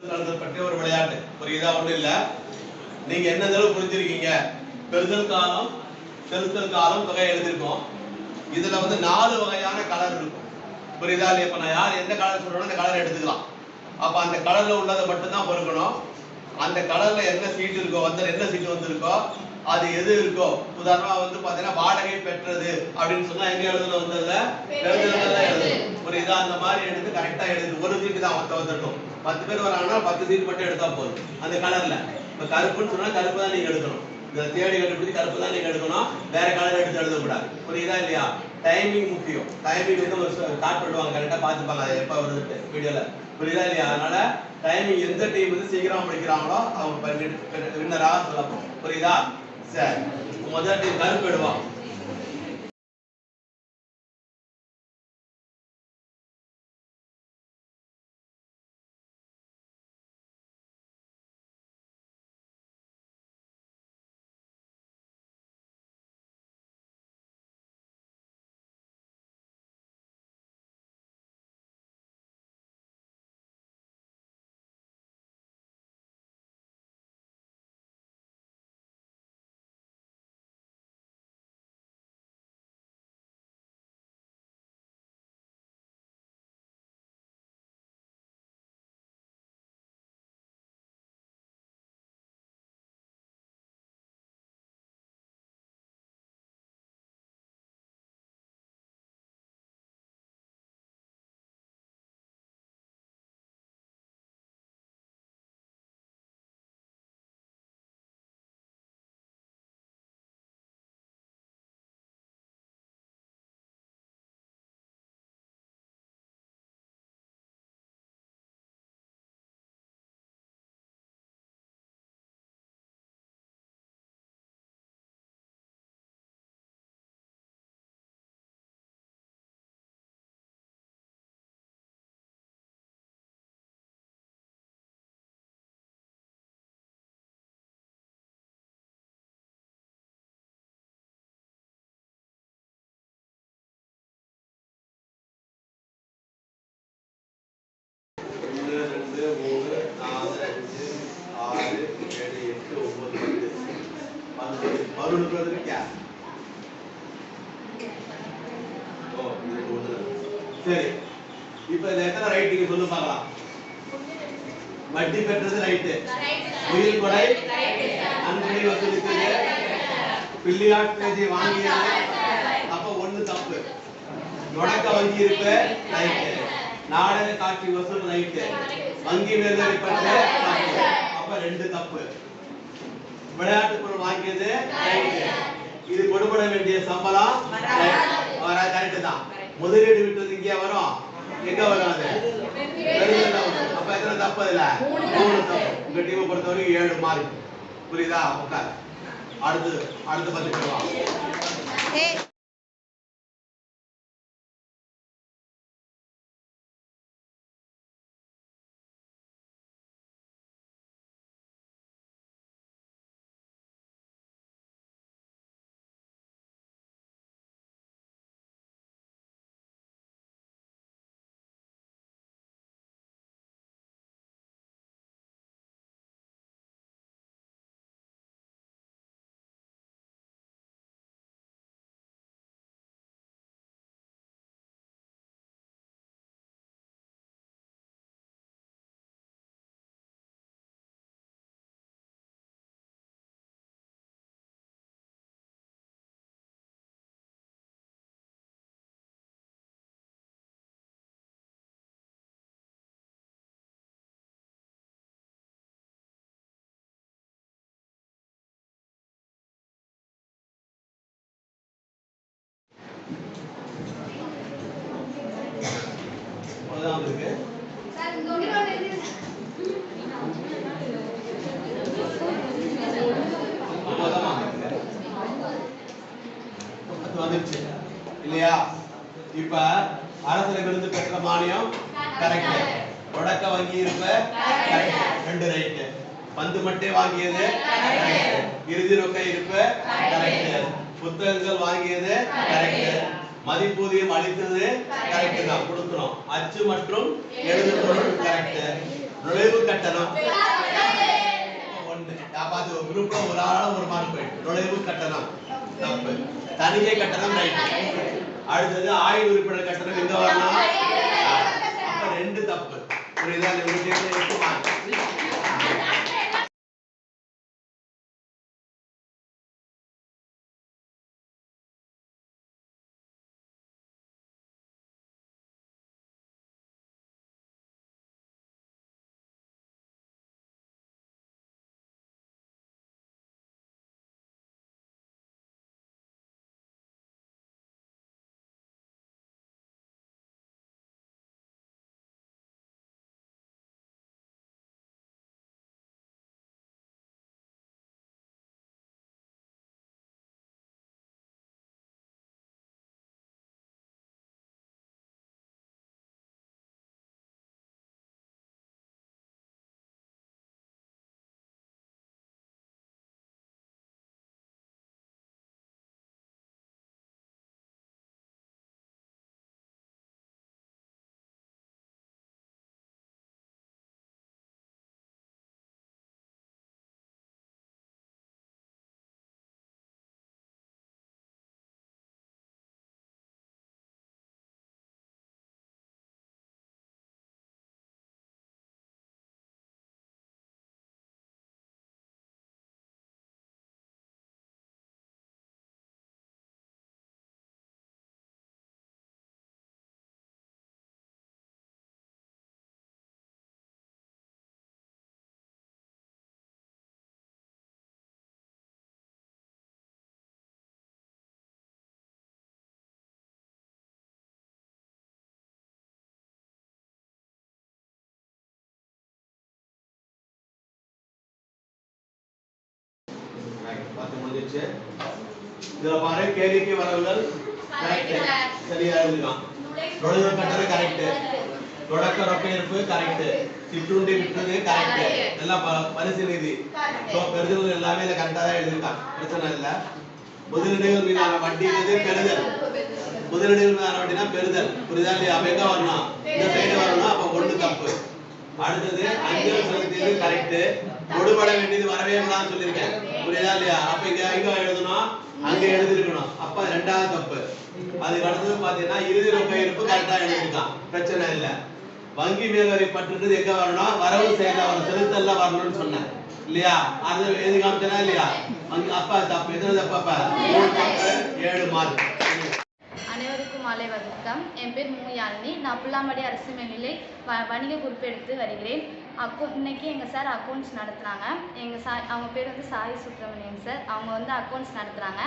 பற்றி ஒரு விளையாட்டு. புரியுதா? ஒன்றும் இல்ல. நீங்க என்ன தடவை புரிஞ்சிருக்கீங்க? பெறுதல் காலம் செலுத்தல் காலம் தொகை எழுதிருக்கோம் இதுல வந்து நாலு வகையான கலர் இருக்கும். புரியுதா இல்லையா? இப்ப நான் யார் எந்த கலர் சொல்கிறோன்னு அந்த கலர் எடுத்துக்கலாம். அப்ப அந்த கலர்ல உள்ளதை மட்டும்தான் பொறுக்கணும். அந்த கலர்ல என்ன சீட் இருக்கோ வந்து என்ன சீட் வந்திருக்கோ அது எது இருக்கோ? உதாரணமா வந்து பாத்தீங்கன்னா வாடகை பெற்றது அப்படின்னு சொன்னா எங்க எழுதணும் வந்ததுல? பெறுதல் தான் எழுதணும் புரியுதா அந்த மாதிரி எடுத்து கரெக்டா எழுது. ஒரு சீட்டு தான் மொத்தம் வந்துடணும். பத்து பேர் வராங்கன்னா பத்து சீட் மட்டும் எடுத்தா போதும். அந்த கலர்ல இப்ப கருப்புன்னு சொன்னா கருப்பு தான் நீங்க எடுக்கணும். இந்த தேடி கண்டுபிடிச்சு கருப்பு தான் நீங்க எடுக்கணும். வேற கலர் எடுத்து எழுதக்கூடாது. புரியுதா இல்லையா? டைமிங் முக்கியம். டைமிங் வந்து ஒரு ஸ்டார்ட் பண்ணுவாங்க. கரெக்டா பார்த்துப்பாங்க. அது எப்ப வருது வீடியோல புரியுதா இல்லையா? அதனால டைமிங் எந்த டீம் வந்து சீக்கிரம் முடிக்கிறாங்களோ அவங்க வின்னராக சொல்லப்போம். புரியுதா? சரி முதல் டீம் கருப்பு எடுவான் பத்து பதினொன்று பேர் இருக்கியா ஓ இது ஒன்று. சரி. இப்போ இதுல எத்தனை ரைட் நீங்க சொல்லு பார்க்கலாம். வட்டி பெற்றது ரைட்டு உயிர் கொடை அன்புடை வசூலித்தது. பிள்ளையாட் பேஜை வாங்கியது அப்ப ஒண்ணு தப்பு. தொடக்க வங்கி இருப்பு ரைட்டு நாடக காட்சி வசூல் ரைட்டு வங்கி மேல்நிலை பற்று தப்பு அப்ப ரெண்டு தப்பு. விளையாட்டு பொருள் வாங்கியது இது கொடுபட வேண்டிய சம்பளம்? வர கரெக்ட் தான். முதலீடு விட்டது இங்கே வரும்? எங்க வரும் அது? வரும். அப்ப எத்தனை தப்பு இல்ல மூணு தப்பு. உங்க டீமை பொறுத்தவரைக்கும் ஏழு மார்க் புரியுதா? உட்கார். அடுத்து அடுத்த பத்து இருக்கு வந்துருச்சு. இல்லையா? இப்ப அரசுல இருந்து பெற்ற மானியம் கரெக்ட் தொடக்க வங்கி இருப்ப ரெண்டு ரைட் பந்து மட்டை வாங்கியது இறுதி ரொக்க இருப்பு கரெக்ட் புத்தகங்கள் வாங்கியது கரெக்ட் மதிப்பூதியம் அளித்தது கரெக்ட் தான். கொடுக்கிறோம். அச்சு மற்றும் எழுது பொருள் கரெக்ட் நுழைவு கட்டணம். பார்த்து ஒரு குரூப்ல ஒரு ஆளா ஒரு மார்க் போயிட்டு நுழைவு கட்டணம். தப்பு. தணிக்கை கட்டணம் ரைட் அடுத்தது ஆயுள் உறுப்பினர் கட்டணம் எங்க வரணும்? ஆ, அப்ப ரெண்டு தப்பு. புரியுதா? இந்த முடிஞ்சிருச்சு இதுல பாரு கேளிக்கை வரவுகள் sir. சரியா எழுதிருக்கான். நுழைவு கட்டணம் கரெக்ட் தொடக்க ரொக்க இருப்பு கரெக்ட் சிற்றுண்டி விட்டது கரெக்ட். எல்லாம் ப- பரிசு நிதி ஸோ பெறுதல் எல்லாமே இதில் கரெக்டாக தான் எழுதிருக்கான். பிரச்சனை இல்லை. முதலீடுகள் மீதான வட்டி மீது பெறுதல். முதலீடுகள் மீதான வட்டினா பெறுதல். அப்ப எங்க வரணும்? இந்த சைடு வரணும் அப்ப ஒண்ணு தப்பு. அடுத்தது அஞ்சல் செலுத்தியது கரெக்ட் கொடுபட வேண்டியது வரவே கூடாதுன்னு சொல்லியிருக்கேன். புரியுதா இல்லையா? அப்ப இங்க எங்க எழுதணும் அங்க எழுதிருக்கணும் அப்ப ரெண்டாவது தப்பு. அதுக்கு அடுத்தது பாத்தீங்கன்னா இறுதி ரொக்க இருப்பு கரெக்டா எழுதிருக்கான் பிரச்சனை இல்ல. வங்கி மேல்வரி பற்றுறது எங்க வரணும் வரவு செய்யல வரணும் செலுத்தல்ல வரணும்னு சொன்னேன். இல்லையா? அது எது காமிச்சனா இல்லையா? அப்பா தப்பு. எத்தனை தப்பு அப்ப? மூணு தப்பு ஏழு மார்க். அனைவருக்கும் மாலை வணக்கம். என் பேர் மு நான் புல்லாமடி அரசு மேல்நிலை வ வணிக குறிப்பெடுத்து வருகிறேன். அக்கௌ இன்னைக்கு எங்கள் சார் அக்கௌண்ட்ஸ் நடத்துனாங்க. எங்கள் சார் அவங்க பேர் வந்து சாய் சுப்ரமணியம் சார் அவங்க வந்து அக்கௌண்ட்ஸ் நடத்துகிறாங்க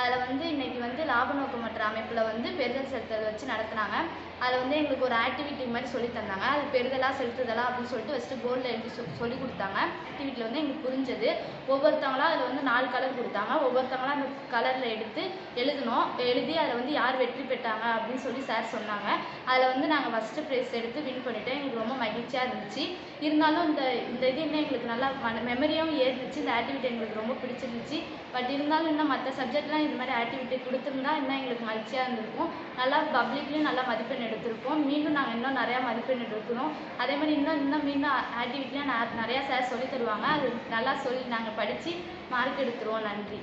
அதில் வந்து இன்னைக்கு வந்து லாப நோக்கமற்ற அமைப்பில் வந்து பெறுதல் செலுத்தல் வச்சு நடத்துனாங்க. அதில் வந்து எங்களுக்கு ஒரு ஆக்டிவிட்டி மாதிரி சொல்லி தந்தாங்க. அது பெறுதலாக செலுத்துதலா அப்படின்னு சொல்லிட்டு ஃபஸ்ட்டு போர்டில் எழுதி சொ சொல்லி கொடுத்தாங்க. ஆக்டிவிட்டியில் வந்து எங்களுக்கு புரிஞ்சது. ஒவ்வொருத்தவங்களா அதில் வந்து நாலு கலர் கொடுத்தாங்க. ஒவ்வொருத்தவங்களா அந்த கலரில் எடுத்து எழுதணும். எழுதி அதில் வந்து யார் வெற்றி பெற்றாங்க அப்படின்னு சொல்லி சார் சொன்னாங்க. அதில் வந்து நாங்கள் ஃபஸ்ட்டு ப்ரைஸ் எடுத்து வின் பண்ணிவிட்டோம் எங்களுக்கு ரொம்ப மகிழ்ச்சியாக இருந்துச்சு. இருந்தாலும் இந்த இந்த இது இன்னும் எங்களுக்கு நல்லா மெமரியாகவும் ஏறிச்சு இந்த ஆக்டிவிட்டி எங்களுக்கு ரொம்ப பிடிச்சிருந்துச்சு. பட் இருந்தாலும் இன்னும் மற்ற சப்ஜெக்ட்லாம் இது மாதிரி ஆக்டிவிட்டி கொடுத்துருந்தா இன்னும் எங்களுக்கு மகிழ்ச்சியாக இருந்திருக்கும். நல்லா பப்ளிக்லேயும் நல்லா மதிப்பெண் எடுத்திருப்போம். மீண்டும் நாங்கள் இன்னும் நிறையா மதிப்பெண் எடுக்கணும் அதே மாதிரி இன்னும் இன்னும் மீண்டும் ஆக்டிவிட்டிலாம் நிறையா சார் சொல்லி தருவாங்க. அது நல்லா சொல்லி நாங்கள் படித்து மார்க் எடுத்துருவோம். நன்றி.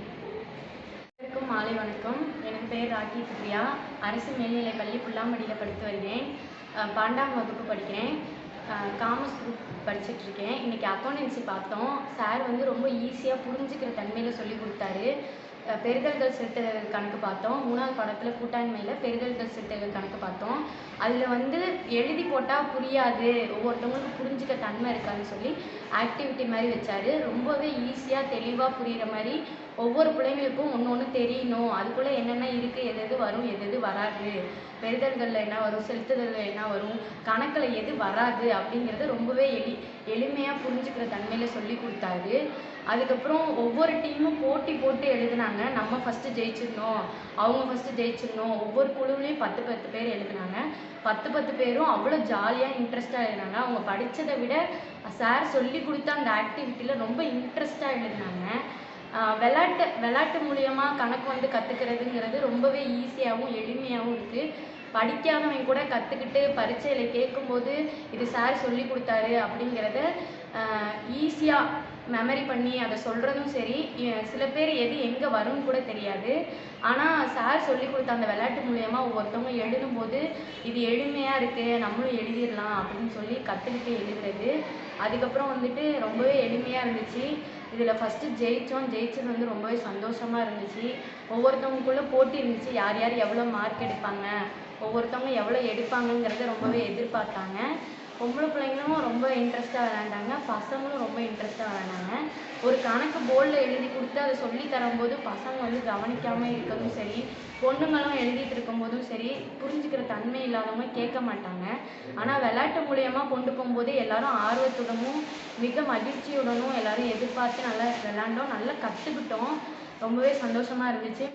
அனைவருக்கும் மாலை வணக்கம். என் பேர் ராக்கி பிரியா. அரசு மேல்நிலைப் பள்ளி புல்லாம்படியில் படித்து வருகிறேன். பன்னெண்டாம் வகுப்பு படிக்கிறேன். காமர்ஸ் குரூப் படிச்சுட்டு இருக்கேன். இன்னைக்கு அக்கௌண்டன்சி பார்த்தோம். சார் வந்து ரொம்ப ஈஸியாக புரிஞ்சுக்கிற தன்மையில் சொல்லி கொடுத்தாரு. அஹ் பெறுதல்கள் செலுத்துதல் கணக்கு பார்த்தோம். மூணாவது படத்தில் கூட்டாண்மையில் பெறுதல்கள் செலுத்துதல் கணக்கு பார்த்தோம். அதில் வந்து எழுதி போட்டால் புரியாது. ஒவ்வொருத்தவங்களுக்கும் புரிஞ்சுக்க தன்மை இருக்காதுன்னு சொல்லி ஆக்டிவிட்டி மாதிரி வச்சார். ரொம்பவே ஈஸியாக தெளிவாக புரிகிற மாதிரி ஒவ்வொரு பிள்ளைங்களுக்கும் ஒன்று ஒன்று தெரியணும். அதுக்குள்ளே என்னென்ன இருக்குது எது எது வரும் எது எது வராது. பெறுதல்களில் என்ன வரும் செலுத்துதலில் என்ன வரும் கணக்கில் எது வராது அப்படிங்கிறத ரொம்பவே எளி எளிமையாக புரிஞ்சுக்கிற தன்மையில் சொல்லி கொடுத்தாரு. அதுக்கப்புறம் ஒவ்வொரு டீமும் போட்டி போட்டு எழுதுனாங்க. நம்ம ஃபஸ்ட்டு ஜெயிச்சிடணும் அவங்க ஃபஸ்ட்டு ஜெயிச்சிடணும் ஒவ்வொரு குழுவிலையும் பத்து பத்து பேர் எழுதுனாங்க. பத்து பத்து பேரும் அவ்வளோ ஜாலியாக இன்ட்ரெஸ்டாக எழுதினாங்க. அவங்க படித்ததை விட சார் சொல்லி கொடுத்த அந்த ஆக்டிவிட்டியில் ரொம்ப இன்ட்ரெஸ்டாக எழுதினாங்க. விளாட்டு விளாட்டு மூலியமாக கணக்கு வந்து கற்றுக்கிறதுங்கிறது ரொம்பவே ஈஸியாகவும் எளிமையாகவும் இருக்குது படிக்காதவன் கூட கற்றுக்கிட்டு பரீட்சையில் கேட்கும்போது இது சார் சொல்லி கொடுத்தாரு அப்படிங்கிறத ஈஸியாக மெமரி பண்ணி அதை சொல்கிறதும் சரி. சில பேர் எது எங்கே வரும்னு கூட தெரியாது. ஆனால் சார் சொல்லி கொடுத்த அந்த விளையாட்டு மூலியமாக ஒவ்வொருத்தவங்க எழுதும்போது இது எளிமையாக இருக்குது நம்மளும் எழுதிடலாம் அப்படின்னு சொல்லி கற்றுக்கிட்டு எழுதுறது. அதுக்கப்புறம் வந்துட்டு ரொம்பவே எளிமையாக இருந்துச்சு. இதில் ஃபஸ்ட்டு ஜெயித்தோம் ஜெயிச்சது வந்து ரொம்பவே சந்தோஷமாக இருந்துச்சு. ஒவ்வொருத்தவங்களுக்குள்ள போட்டி இருந்துச்சு. யார் யார் எவ்வளோ மார்க் எடுப்பாங்க ஒவ்வொருத்தவங்க எவ்வளோ எடுப்பாங்கங்கிறத ரொம்பவே எதிர்பார்த்தாங்க. பொம்பளை பிள்ளைங்களும் ரொம்ப இன்ட்ரெஸ்ட்டாக விளையாண்டாங்க. பசங்களும் ரொம்ப இன்ட்ரெஸ்ட்டாக விளையாண்டாங்க. ஒரு கணக்கு போர்டில் எழுதி கொடுத்து அதை சொல்லி தரும்போது பசங்க வந்து கவனிக்காமல் இருக்கிறதும் சரி பொண்ணுங்களும் எழுதிட்டு இருக்கும்போதும் சரி புரிஞ்சுக்கிற தன்மை இல்லாதவங்க கேட்க மாட்டாங்க. ஆனால் விளையாட்டு மூலயமா கொண்டு போகும்போது எல்லாரும் ஆர்வத்துடனும் மிக மகிழ்ச்சியுடனும் எல்லாரும் எதிர்பார்த்து நல்லா விளையாண்டோம் நல்லா கற்றுக்கிட்டோம் ரொம்பவே சந்தோஷமாக இருந்துச்சு.